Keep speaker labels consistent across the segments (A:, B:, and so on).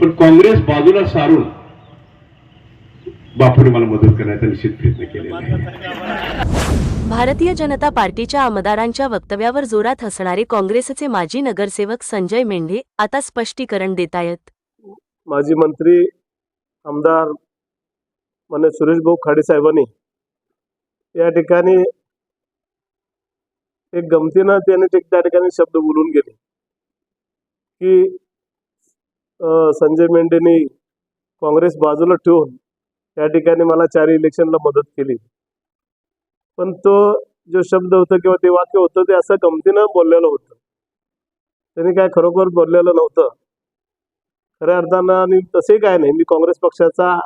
A: पण काँग्रेस बाजूला सारून बापूने मला मदत करण्याचा निश्चित प्रयत्न केलेला आहे.
B: भारतीय जनता पार्टीच्या आमदारांच्या वक्तव्यावर जोरात हसणारे काँग्रेसचे माजी नगरसेवक संजय मेंढे आता स्पष्टीकरण देतायत.
C: माजी मंत्री आमदार मान्य सुरेश भाऊ खाडे साहेबांनी या ठिकाणी एक गमतीनं त्याने ते- त्या ठिकाणी शब्द बोलून गेले की संजय मेंढेने काँग्रेस बाजूला ठेवून त्या ठिकाणी मला चार इलेक्शनला मदत केली. पण तो जो शब्द होता किंवा ते वाक्य होतं ते असं गमतीनं बोललेलं होतं. त्यांनी काय खरोखर बोललेलं नव्हतं. खऱ्या अर्थानं आणि तसे काय नाही मी काँग्रेस पक्षाचा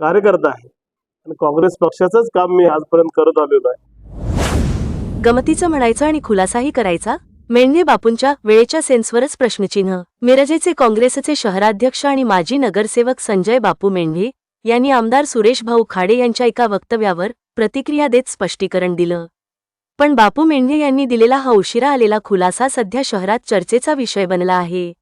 C: कार्यकर्ता आहे आणि काँग्रेस पक्षाचंच काम मी आजपर्यंत करत आलेलो आहे.
B: गमतीचं म्हणायचं आणि खुलासाही करायचा? मेंढे बापूंच्या वेळेच्या सेन्सवरच प्रश्नचिन्ह. मिरजेचे काँग्रेसचे शहराध्यक्ष आणि माजी नगरसेवक संजय बापू मेंढे यांनी आमदार सुरेश भाऊ खाडे यांच्या एका वक्तव्यावर प्रतिक्रिया देत स्पष्टीकरण दिलं. पण बापू मेंढे यांनी दिलेला हा उशिरा आलेला खुलासा सध्या शहरात चर्चेचा विषय बनला आहे.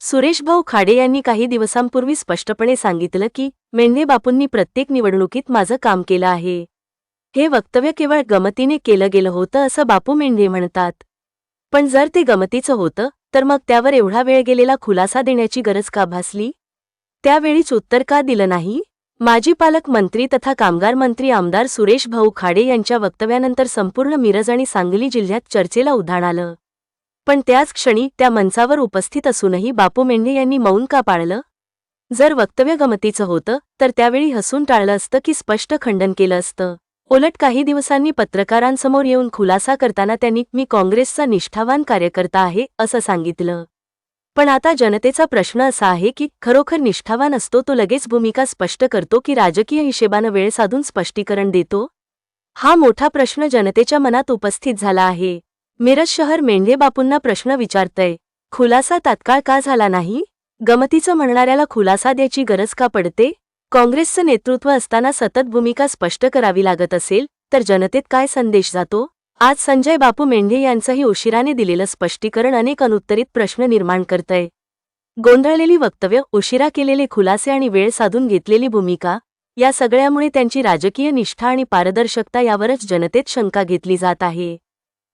B: सुरेश भाऊ खाडे यांनी काही दिवसांपूर्वी स्पष्टपणे सांगितलं की मेंढे बापूंनी प्रत्येक निवडणुकीत माझं काम केलं आहे. हे वक्तव्य केवळ गमतीने केलं गेलं होतं असं बापू मेंढे म्हणतात. पण जर ते गमतीचं होतं तर मग त्यावर एवढा वेळ गेलेला खुलासा देण्याची गरज का भासली? त्यावेळीच उत्तर का दिलं नाही? माजी पालकमंत्री तथा कामगार मंत्री आमदार सुरेश भाऊ खाडे यांच्या वक्तव्यानंतर संपूर्ण मिरज आणि सांगली जिल्ह्यात चर्चेला उधाण आलं. पण त्याच क्षणी त्या मंचावर उपस्थित असूनही बापू मेंढे यांनी मौन का पाळलं? जर वक्तव्य गमतीचं होतं तर त्यावेळी हसून टाळलं असतं की स्पष्ट खंडन केलं असतं? उलट काही दिवसांनी पत्रकारांसमोर येऊन खुलासा करताना त्यांनी मी काँग्रेसचा निष्ठावान कार्यकर्ता आहे असं सांगितलं. पण आता जनतेचा प्रश्न असा आहे की खरोखर निष्ठावान असतो तो लगेच भूमिका स्पष्ट करतो की राजकीय हिशेबानं वेळ साधून स्पष्टीकरण देतो? हा मोठा प्रश्न जनतेच्या मनात उपस्थित झाला आहे. मिरज शहर मेंढे बापूंना प्रश्न विचारतय. खुलासा तात्काळ का झाला नाही? गमतीचं म्हणणाऱ्याला खुलासा द्यायची गरज का पडते? काँग्रेसचं नेतृत्व असताना सतत भूमिका स्पष्ट करावी लागत असेल तर जनतेत काय संदेश जातो? आज संजय बापू मेंढे यांचंही उशिराने दिलेलं स्पष्टीकरण अनेक अनुत्तरित प्रश्न निर्माण करतंय. गोंधळलेली वक्तव्य उशिरा केलेले खुलासे आणि वेळ साधून घेतलेली भूमिका या सगळ्यामुळे त्यांची राजकीय निष्ठा आणि पारदर्शकता यावरच जनतेत शंका घेतली जात आहे.